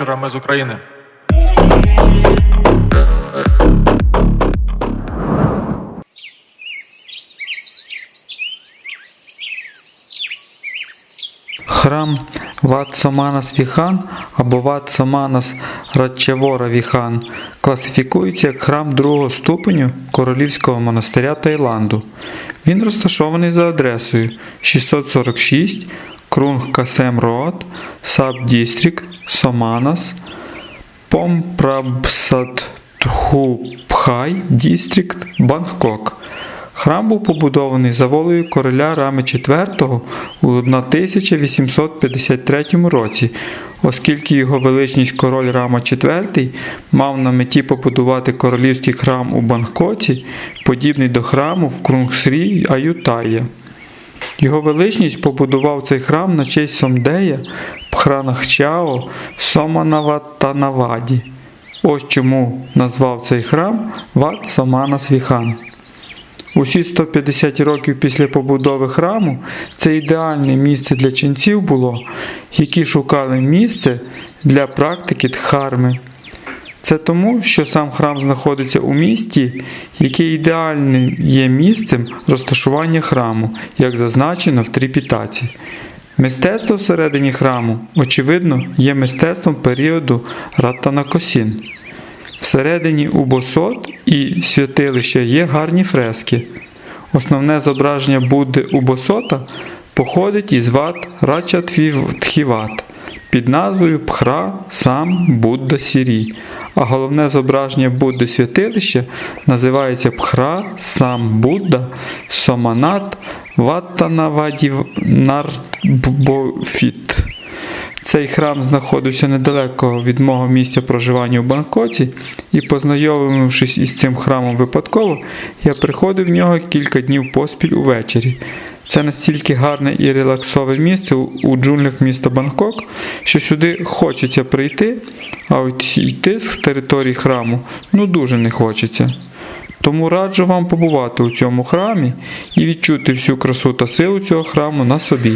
вечора. Ми з України. Храм Ватсоманас Віхан або Ватсоманас Радчевора Віхан класифікується як храм другого ступеню Королівського монастиря Таїланду. Він розташований за адресою 646 Крунг Касем Роад, Саб Дістрікт, Соманас, Помпрабсат Тхупхай Дістрікт, Бангкок. Храм був побудований за волею короля Рами IV у 1853 році, оскільки його величність король Рама IV мав на меті побудувати королівський храм у Бангкоці, подібний до храму в Крунгсрі Аютая. Його величність побудував цей храм на честь Сомдея, Пхранахчао, Соманаватанаваді. Ось чому назвав цей храм Ват Соманас Віхан. Усі 150 років після побудови храму це ідеальне місце для ченців було, які шукали місце для практики дхарми. Це тому, що сам храм знаходиться у місті, яке ідеальним є місцем розташування храму, як зазначено в трипітаці. Мистецтво всередині храму, очевидно, є мистецтвом періоду Ратанакосін. Всередині у босот і святилища є гарні фрески. Основне зображення Будди у босота походить із ват Рачатвівтхіват під назвою Пхра Сам Будда Сірі, а головне зображення Будди святилища називається Пхра Сам Будда Соманат Ваттанавадівнарбофіт. Цей храм знаходився недалеко від мого місця проживання у Бангкоці, і, познайомившись із цим храмом випадково, я приходив в нього кілька днів поспіль увечері. Це настільки гарне і релаксове місце у джунглях міста Бангкок, що сюди хочеться прийти, а от йти з території храму ну дуже не хочеться. Тому раджу вам побувати у цьому храмі і відчути всю красу та силу цього храму на собі.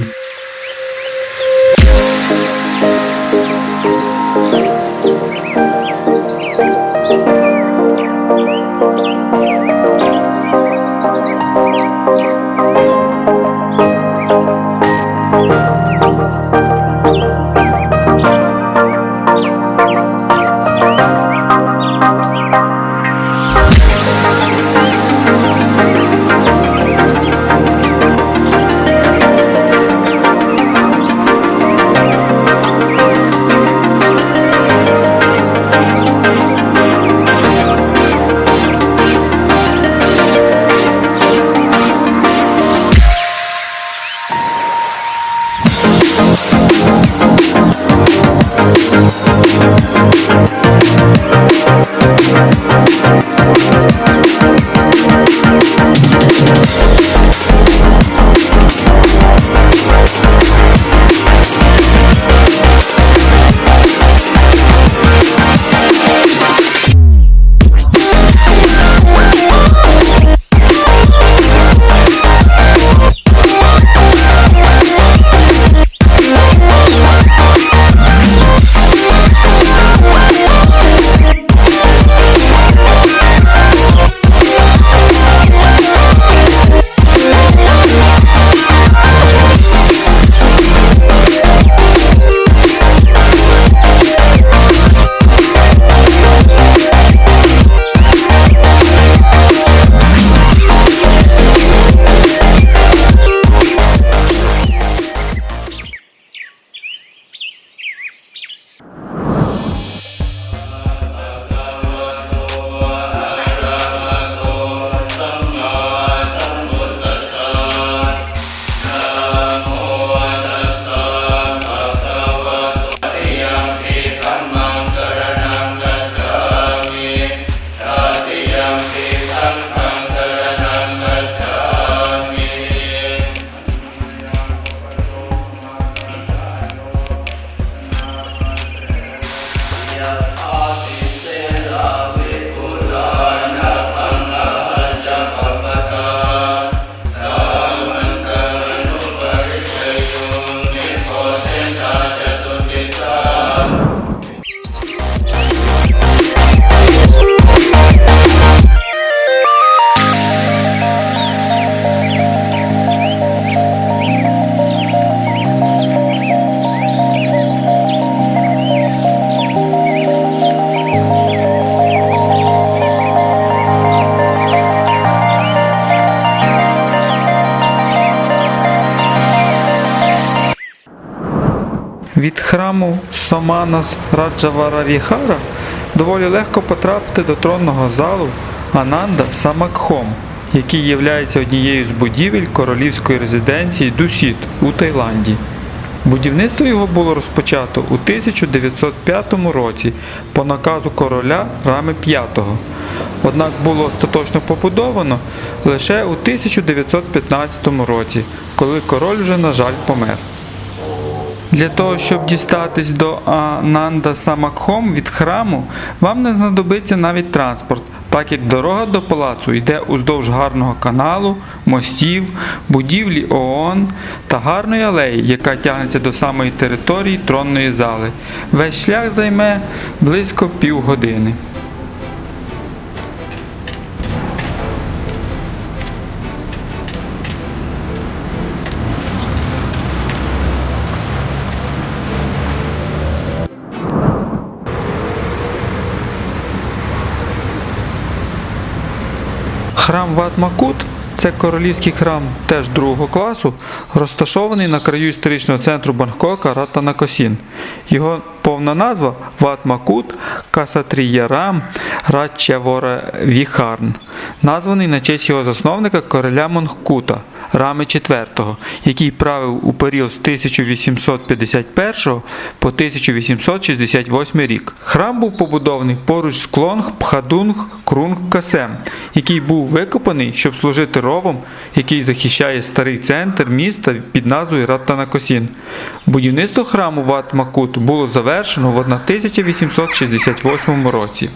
Храму Соманас Раджаваравіхара доволі легко потрапити до тронного залу Ананда Самакхом, який є однією з будівель королівської резиденції Дусіт у Таїланді. Будівництво його було розпочато у 1905 році по наказу короля Рами V. Однак було остаточно побудовано лише у 1915 році, коли король вже, на жаль, помер. Для того, щоб дістатись до Ананда Самакхом від храму, вам не знадобиться навіть транспорт, так як дорога до палацу йде уздовж гарного каналу, мостів, будівлі ООН та гарної алеї, яка тягнеться до самої території тронної зали. Весь шлях займе близько півгодини. Храм Ватмакут це королівський храм теж другого класу, розташований на краю історичного центру Бангкока Ратанакосін. Його повна назва Ватмакут Касатріярам Радчавора Віхарн, названий на честь його засновника короля Монгкута Рами IV, який правив у період з 1851 по 1868 рік. Храм був побудований поруч з Клонг Пхадунг Крунг Касем, який був викопаний, щоб служити ровом, який захищає старий центр міста під назвою Ратанакосін. Будівництво храму Ват Макут було завершено в 1868 році.